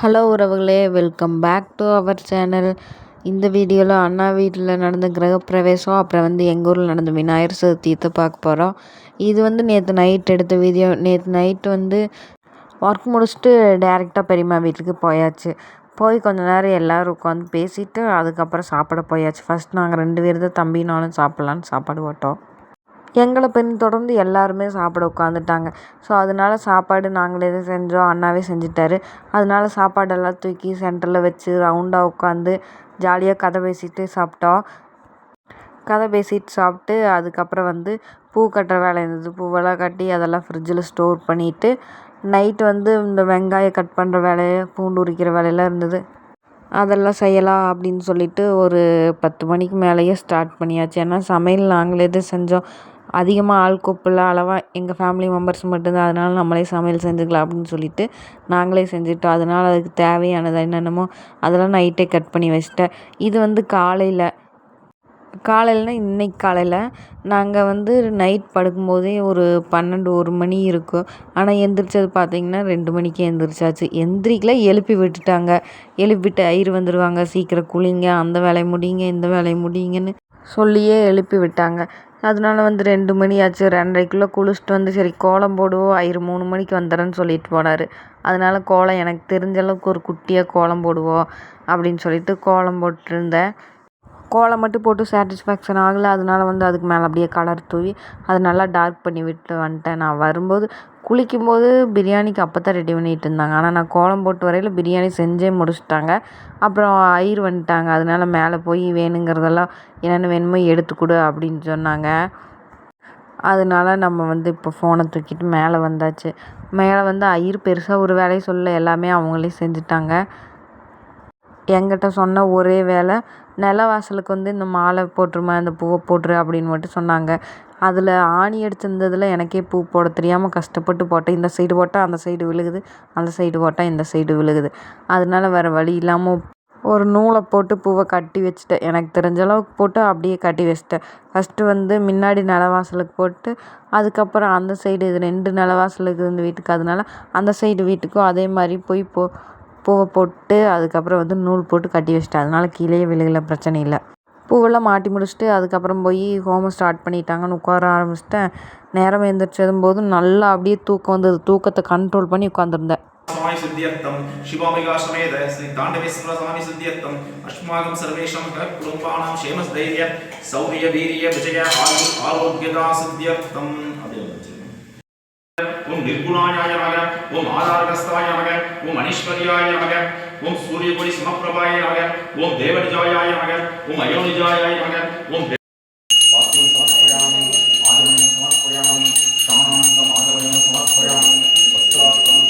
Hello உறவுகளே welcome back to our channel. இந்த வீடியோவில் அண்ணா வீட்டில் நடந்த கிரகப்பிரவேசம் அப்புறம் வந்து எங்கள் ஊரில் நடந்த விநாயகர் சதுர்த்தியத்தை பார்க்க போகிறோம் இது வந்து நேற்று நைட் எடுத்த வீடியோ. நேற்று நைட்டு வந்து ஒர்க் முடிச்சுட்டு டேரெக்டாக பெரியம்மா வீட்டுக்கு போயாச்சு. போய் கொஞ்ச நேரம் எல்லோரும் உட்காந்து பேசிவிட்டு அதுக்கப்புறம் சாப்பிட போயாச்சு. ஃபஸ்ட் நாங்கள் ரெண்டு பேர் தான் தம்பி நானும் சாப்பிட்லான்னு சாப்பாடு போட்டோம். எங்களை பின்தொடர்ந்து எல்லாருமே சாப்பிட உட்காந்துட்டாங்க ஸோ அதனால சாப்பாடு நாங்களே தான் செஞ்சோம். அண்ணாவே செஞ்சுட்டாரு. அதனால சாப்பாடெல்லாம் தூக்கி சென்டரில் வச்சு ரவுண்டாக உட்காந்து ஜாலியாக கதை பேசிட்டு சாப்பிட்டோம். கதை பேசிட்டு சாப்பிட்டு அதுக்கப்புறம் வந்து பூ கட்டுற வேலை இருந்தது. பூவெல்லாம் கட்டி அதெல்லாம் ஃப்ரிட்ஜில் ஸ்டோர் பண்ணிவிட்டு நைட்டு வந்து இந்த வெங்காயம் கட் பண்ணுற வேலையை பூண்டு உரிக்கிற வேலையெல்லாம் இருந்தது. அதெல்லாம் செய்யலாம் அப்படின்னு சொல்லிட்டு ஒரு பத்து மணிக்கு மேலேயே ஸ்டார்ட் பண்ணியாச்சு. ஏன்னா சமையல் நாங்களே தான் செஞ்சோம். அதிகமாக ஆள் கூப்பிடல அளவாக எங்கள் ஃபேமிலி மெம்பர்ஸ் மட்டும்தான். அதனால் நம்மளே சமையல் செஞ்சுக்கலாம் அப்படின்னு சொல்லிட்டு நாங்களே செஞ்சுட்டோம். அதனால் அதுக்கு தேவையானது என்னென்னமோ அதெல்லாம் நைட்டே கட் பண்ணி வச்சிட்டேன். இது வந்து காலையில். காலையிலனா இன்றைக்கி காலையில். நாங்கள் வந்து நைட் படுக்கும்போதே ஒரு பன்னெண்டு ஒரு மணி இருக்கும். ஆனால் எந்திரிச்சது பார்த்திங்கன்னா ரெண்டு மணிக்கே எந்திரிச்சாச்சு. எந்திரிக்கல எழுப்பி விட்டுட்டாங்க. எழுப்பிட்டு ஐயர் வந்துடுவாங்க சீக்கிரம் குளிங்க. அந்த வேலையை முடியுங்க இந்த வேலையை முடியுங்கன்னு சொல்லியே எழுப்பி விட்டாங்க. அதனால வந்து ரெண்டு மணி ஆச்சு ரெண்டரைக்குள்ளே குளிச்சுட்டு வந்து சரி கோலம் போடுவோம் ஐயர் மூணு மணிக்கு வந்துடுறேன்னு சொல்லிட்டு போனார். அதனால கோலம் எனக்கு தெரிஞ்ச அளவுக்கு ஒரு குட்டியாக கோலம் போடுவோம் அப்படின்னு சொல்லிட்டு கோலம் போட்டிருந்தேன். கோலம் மட்டும் போட்டு சாட்டிஸ்ஃபேக்ஷன் ஆகலை. அதனால வந்து அதுக்கு மேலே அப்படியே கலர் தூவி அதை நல்லா டார்க் பண்ணி விட்டு வந்துட்டேன். நான் வரும்போது குளிக்கும்போது பிரியாணிக்கு அப்போ தான் ரெடி பண்ணிகிட்டு இருந்தாங்க. ஆனால் நான் கோலம் போட்டு வரையில் பிரியாணி செஞ்சே முடிச்சிட்டாங்க. அப்புறம் ஐயர் வந்துட்டாங்க. அதனால மேலே போய் வேணுங்கிறதெல்லாம் என்னென்ன வேணுமோ எடுத்து கொடு அப்படின்னு சொன்னாங்க. அதனால நம்ம வந்து இப்போ ஃபோனை தூக்கிட்டு மேலே வந்தாச்சு. மேலே வந்து ஐயர் பெருசாக ஒரு வேலையும் சொல்ல எல்லாமே அவங்களே செஞ்சுட்டாங்க. என்கிட்ட சொன்ன ஒரே வேலை நில வாசலுக்கு வந்து இந்த மாலை போட்டுருமா இந்த பூவை போட்டுரு அப்படின்னு மட்டும் சொன்னாங்க. அதில் ஆணி அடிச்சிருந்ததில் எனக்கே பூ போட தெரியாமல் கஷ்டப்பட்டு போட்டேன். இந்த சைடு போட்டால் அந்த சைடு விழுகுது அந்த சைடு போட்டால் இந்த சைடு விழுகுது. அதனால வேறு வழி இல்லாமல் ஒரு நூலை போட்டு பூவை கட்டி வச்சுட்டேன். எனக்கு தெரிஞ்ச அளவுக்கு போட்டு அப்படியே கட்டி வச்சிட்டேன். ஃபஸ்ட்டு வந்து முன்னாடி நிலவாசலுக்கு போட்டு அதுக்கப்புறம் அந்த சைடு இது ரெண்டு நிலவாசலுக்கு இருந்த வீட்டுக்கு. அதனால அந்த சைடு வீட்டுக்கும் அதே மாதிரி போய் போ பூவை போட்டு அதுக்கப்புறம் வந்து நூல் போட்டு கட்டி வச்சிட்டேன். அதனால் கீழேயே விழுகல பிரச்சனை இல்லை. பூவெல்லாம் மாட்டி முடிச்சுட்டு அதுக்கப்புறம் போய் ஹோமம் ஸ்டார்ட் பண்ணிட்டாங்கன்னு உட்கார ஆரம்பிச்சிட்டேன். நேரம் எழுந்திரிச்சதும் போது நல்லா அப்படியே தூக்கம் வந்தது. தூக்கத்தை கண்ட்ரோல் பண்ணி உட்காந்துருந்தேன் சமாய் ओम निर्गुणाय नमः ओम आधारगस्ताय नमः ओम अनीश्वर्याय नमः ओम सूर्यकोटि समप्रभाय नमः ओम देवनिजाय नमः ओम अयोनिजाय नमः ओम पाद्यं समर्पयामि आगमनं समर्पयामि शान्तं आगमनं समर्पयामि वस्त्रार्थं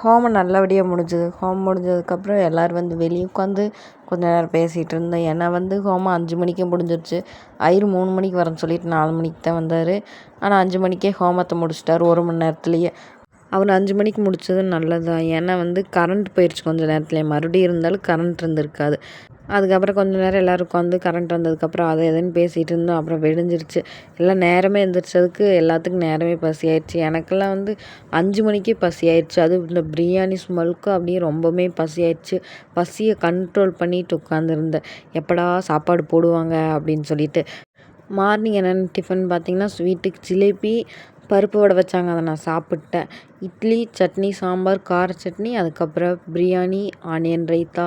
ஹோமம் நல்லபடியாக முடிஞ்சுது. ஹோமம் முடிஞ்சதுக்கப்புறம் எல்லோரும் வந்து வெளியே உட்காந்து கொஞ்ச நேரம் பேசிகிட்டு இருந்தோம். ஏன்னா வந்து ஹோமம் அஞ்சு மணிக்கே முடிஞ்சிருச்சு. ஐயர் மூணு மணிக்கு வரேன்னு சொல்லிட்டு நாலு மணிக்கு தான் வந்தார். ஆனால் அஞ்சு மணிக்கே ஹோமத்தை முடிச்சிட்டார். ஒரு மணி நேரத்துலேயே. அவர் அஞ்சு மணிக்கு முடித்தது நல்லது? தான் ஏன்னா வந்து கரண்ட் போயிடுச்சு கொஞ்சம் நேரத்துலேயே மறுபடியும் இருந்தாலும் கரண்ட் இருந்திருக்காது. அதுக்கப்புறம் கொஞ்ச நேரம் எல்லோரும் உட்காந்து கரண்ட் வந்ததுக்கப்புறம் அதை எதுன்னு பேசிகிட்டு இருந்தோம். அப்புறம் விடிஞ்சிருச்சு. எல்லாம் நேரமே எழுந்திரிச்சதுக்கு எல்லாத்துக்கும் நேரமே பசி ஆயிடுச்சு எனக்கெல்லாம் வந்து அஞ்சு மணிக்கே பசி ஆயிடுச்சு அதுவும் இந்த பிரியாணி ஸ்மெல்க்கு அப்படியே ரொம்பவுமே பசி ஆயிடுச்சு பசியை கண்ட்ரோல் பண்ணிட்டு உட்காந்துருந்தேன் எப்படா சாப்பாடு போடுவாங்க அப்படின்னு சொல்லிட்டு. மார்னிங் என்னென்ன டிஃபன் பார்த்திங்கன்னா ஸ்வீட்டுக்கு ஜிலேபி பருப்பு வடை வச்சாங்க அதை நான் சாப்பிட்டேன். இட்லி சட்னி சாம்பார் கார சட்னி அதுக்கப்புறம் பிரியாணி ஆனியன் ரைத்தா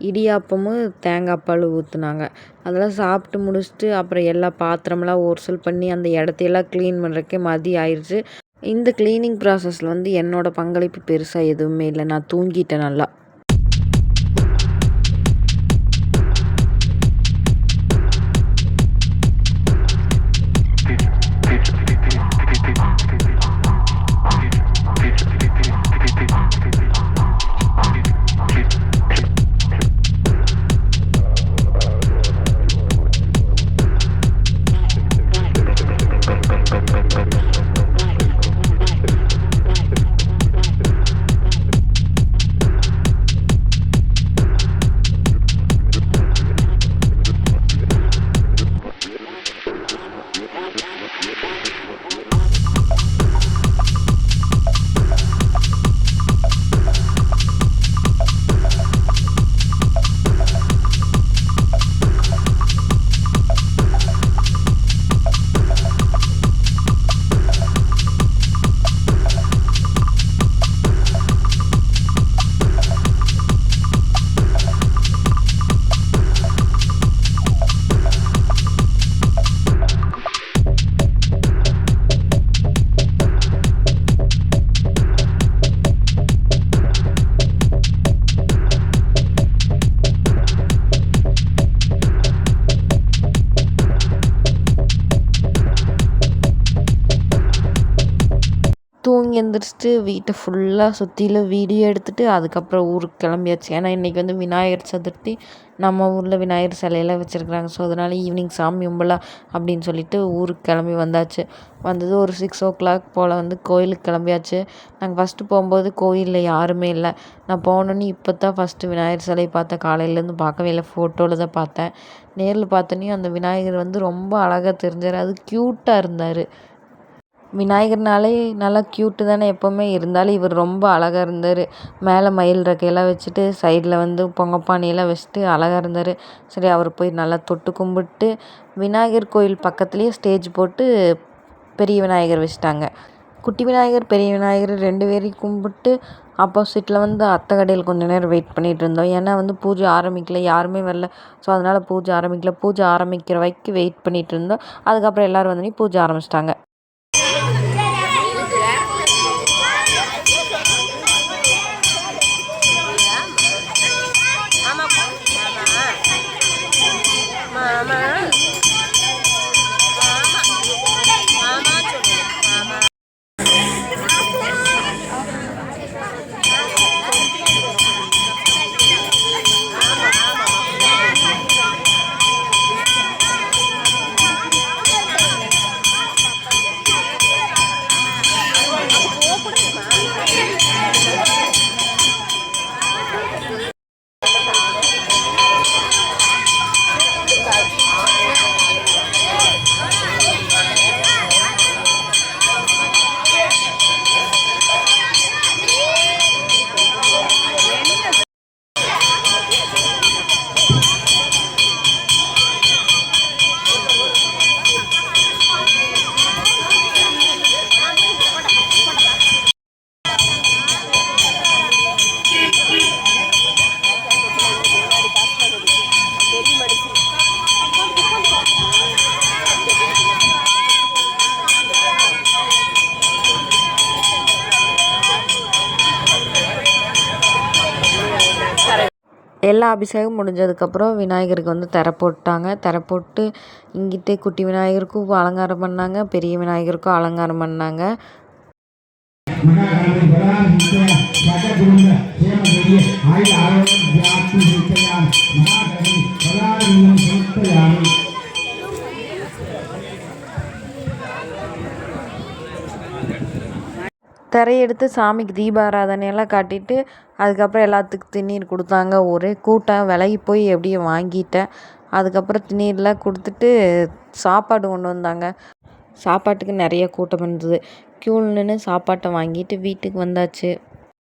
இடியாப்பமும் தேங்காய் பால் ஊற்றுனாங்க அதெல்லாம் சாப்பிட்டு முடிச்சுட்டு அப்புறம் எல்லா பாத்திரமெல்லாம் ஓர்சல் பண்ணி அந்த இடத்தையெல்லாம் க்ளீன் பண்ணுறக்கே மதியம் ஆயிடுச்சு இந்த க்ளீனிங் ப்ராசஸில் வந்து என்னோடய பங்களிப்பு பெருசாக எதுவுமே இல்லை. நான் தூங்கிட்டேன் நல்லா. தூங்கி எந்திரிச்சிட்டு வீட்டை ஃபுல்லாக சுற்றிலும் வீடியோ எடுத்துகிட்டு அதுக்கப்புறம் ஊருக்கு கிளம்பியாச்சு. ஏன்னா இன்றைக்கி வந்து விநாயகர் சதுர்த்தி. நம்ம ஊரில் விநாயகர் சிலையெல்லாம் வச்சுருக்குறாங்க. ஸோ அதனால் ஈவினிங் சாமி கும்பலாம் அப்படின்னு சொல்லிட்டு ஊருக்கு கிளம்பி வந்தாச்சு. வந்தது ஒரு சிக்ஸ் ஓ கிளாக் போல் வந்து கோயிலுக்கு கிளம்பியாச்சு. நாங்கள் ஃபஸ்ட்டு போகும்போது கோயிலில் யாருமே இல்லை. நான் போனோன்னே இப்போ தான் ஃபஸ்ட்டு விநாயகர் சிலையை பார்த்தேன் காலையிலேருந்து பார்க்கவே இல்லை. ஃபோட்டோவில் தான் பார்த்தேன். நேரில் பார்த்தோன்னே அந்த விநாயகர் வந்து ரொம்ப அழகாக தெரிஞ்சார். அது க்யூட்டாக இருந்தார். விநாயகர்னாலே நல்லா க்யூட்டு தானே எப்போவுமே. இருந்தாலும் இவர் ரொம்ப அழகாக இருந்தார். மேலே மயில் ரெக்கையெல்லாம் வச்சுட்டு சைடில் வந்து பொங்கப்பானையெல்லாம் வச்சுட்டு அழகாக இருந்தார். சரி அவர் போய் நல்லா தொட்டு கும்பிட்டு விநாயகர் கோயில் பக்கத்துலேயே ஸ்டேஜ் போட்டு பெரிய விநாயகர் வச்சுட்டாங்க. குட்டி விநாயகர் பெரிய விநாயகர் ரெண்டு பேரையும் கும்பிட்டு ஆப்போசிட்டில் வந்து அத்தை கடையில் கொஞ்ச நேரம் வெயிட் பண்ணிகிட்டு இருந்தோம். ஏன்னா வந்து பூஜை ஆரம்பிக்கல யாருமே வரல. ஸோ அதனால் பூஜை ஆரம்பிக்கல. பூஜை ஆரம்பிக்கிற வரைக்கும் வெயிட் பண்ணிகிட்டு இருந்தோம். அதுக்கப்புறம் எல்லோரும் வந்து பூஜை ஆரம்பிச்சிட்டாங்க. எல்லா அபிஷேகம் முடிஞ்சதுக்கப்புறம் விநாயகருக்கு வந்து திரை போட்டாங்க. திரை போட்டு இங்கிட்டே குட்டி விநாயகருக்கும் அலங்காரம் பண்ணாங்க. பெரிய விநாயகருக்கும் அலங்காரம் பண்ணாங்க. ஆயுத ஆரோக்கியம் திரையெடுத்து சாமிக்கு தீபாராதனையெல்லாம் காட்டிட்டு அதுக்கப்புறம் எல்லாத்துக்கும் திருநீர் கொடுத்தாங்க. ஒரே கூட்டம். விலகி போய் எப்படியோ வாங்கிட்டேன். அதுக்கப்புறம் திருநீர்லாம் கொடுத்துட்டு சாப்பாடு கொண்டு வந்தாங்க. சாப்பாட்டுக்கு நிறைய கூட்டம் இருந்தது. க்யூவில் நின்று சாப்பாட்டை வாங்கிட்டு வீட்டுக்கு வந்தாச்சு.